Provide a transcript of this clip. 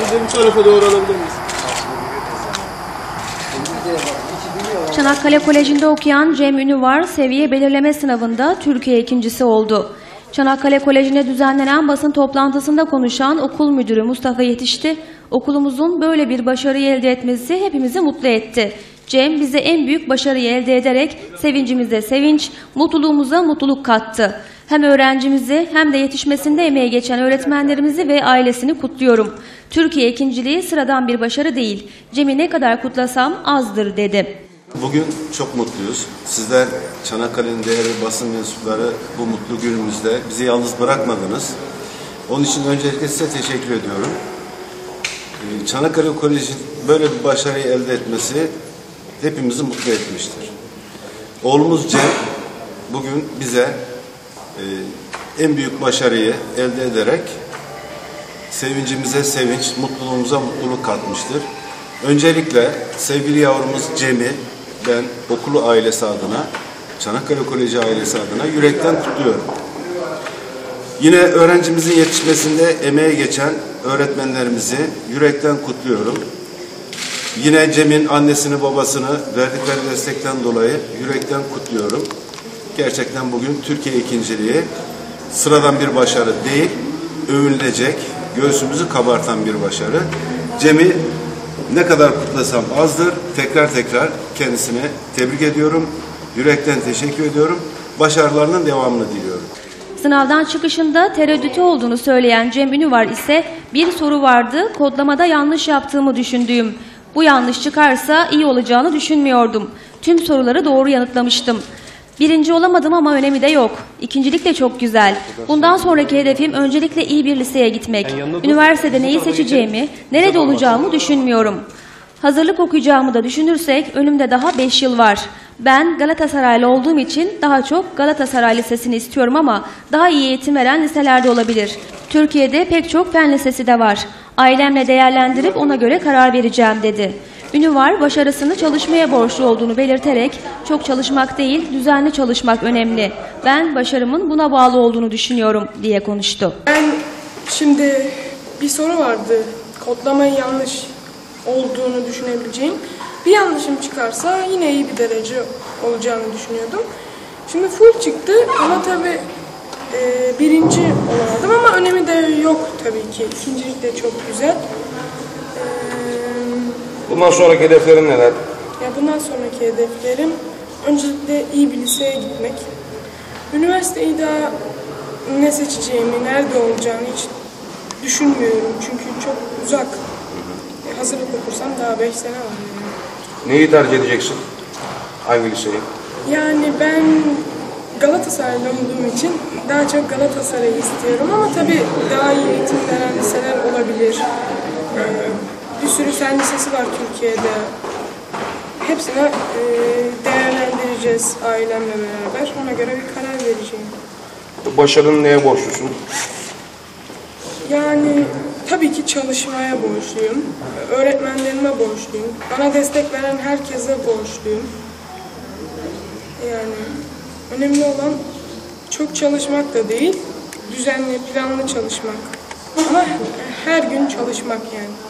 Sizleri tarafa doğru alabilir miyiz? Çanakkale Koleji'nde okuyan Cem Ünüvar seviye belirleme sınavında Türkiye ikincisi oldu. Çanakkale Koleji'nde düzenlenen basın toplantısında konuşan okul müdürü Mustafa Yetişti, okulumuzun böyle bir başarıyı elde etmesi hepimizi mutlu etti. Cem bize en büyük başarıyı elde ederek sevincimize sevinç, mutluluğumuza mutluluk kattı. Hem öğrencimizi hem de yetişmesinde emeği geçen öğretmenlerimizi ve ailesini kutluyorum. Türkiye ikinciliği sıradan bir başarı değil. Cem'i ne kadar kutlasam azdır dedi. Bugün çok mutluyuz. Sizler Çanakkale'nin değerli basın mensupları bu mutlu günümüzde bizi yalnız bırakmadınız. Onun için öncelikle size teşekkür ediyorum. Ee, Çanakkale Koleji böyle bir başarıyı elde etmesi hepimizi mutlu etmiştir. Oğlumuz Cem bugün bize e, en büyük başarıyı elde ederek sevincimize sevinç, mutluluğumuza mutluluk katmıştır. Öncelikle sevgili yavrumuz Cem'i ben okulu ailesi adına, Çanakkale Koleji ailesi adına yürekten kutluyorum. Yine öğrencimizin yetişmesinde emeğe geçen öğretmenlerimizi yürekten kutluyorum. Yine Cem'in annesini babasını verdikleri destekten dolayı yürekten kutluyorum. Gerçekten bugün Türkiye ikinciliği sıradan bir başarı değil, övünülecek, göğsümüzü kabartan bir başarı. Cem'i ne kadar kutlasam azdır. Tekrar tekrar kendisine tebrik ediyorum. Yürekten teşekkür ediyorum. Başarılarının devamını diliyorum. Sınavdan çıkışında tereddütü olduğunu söyleyen Cem Ünüvar ise bir soru vardı, kodlamada yanlış yaptığımı düşündüğüm. Bu yanlış çıkarsa iyi olacağını düşünmüyordum. Tüm soruları doğru yanıtlamıştım. Birinci olamadım ama önemi de yok. İkincilik de çok güzel. Bundan sonraki hedefim öncelikle iyi bir liseye gitmek. Üniversitede neyi seçeceğimi, nerede olacağımı düşünmüyorum. Hazırlık okuyacağımı da düşünürsek önümde daha 5 yıl var. Ben Galatasaraylı olduğum için daha çok Galatasaray Lisesi'ni istiyorum ama daha iyi eğitim veren liselerde olabilir. Türkiye'de pek çok fen lisesi de var. Ailemle değerlendirip ona göre karar vereceğim dedi. Ünüvar başarısını çalışmaya borçlu olduğunu belirterek çok çalışmak değil düzenli çalışmak önemli. Ben başarımın buna bağlı olduğunu düşünüyorum diye konuştu. Ben şimdi bir soru vardı. Kodlamayı yanlış olduğunu düşünebileceğim. Bir yanlışım çıkarsa yine iyi bir derece olacağını düşünüyordum. Şimdi full çıktı ama tabii e, birinci olamadım ama önemi de yok tabii ki. İkincilik de çok güzel. Bundan sonraki hedeflerin neler? ya bundan sonraki hedeflerim öncelikle iyi bir liseye gitmek. Üniversiteyi daha ne seçeceğimi, nerede olacağını hiç düşünmüyorum. Çünkü çok uzak. E, hazırlık okursam daha 5 sene var. Neyi tercih edeceksin? Hangi liseyi? Yani ben Galatasaraylı olduğum için daha çok Galatasaray'ı istiyorum ama tabii daha iyi eğitim veren liseler olabilir. Ee, bir sürü fen lisesi var Türkiye'de. Hepsine e, değerlendireceğiz ailemle beraber. Ona göre bir karar vereceğim. Başarını neye borçlusun? Yani tabii ki çalışmaya borçluyum. Öğretmenlerime borçluyum. Bana destek veren herkese borçluyum. Yani önemli olan çok çalışmak da değil, düzenli, planlı çalışmak. Ama her gün çalışmak yani.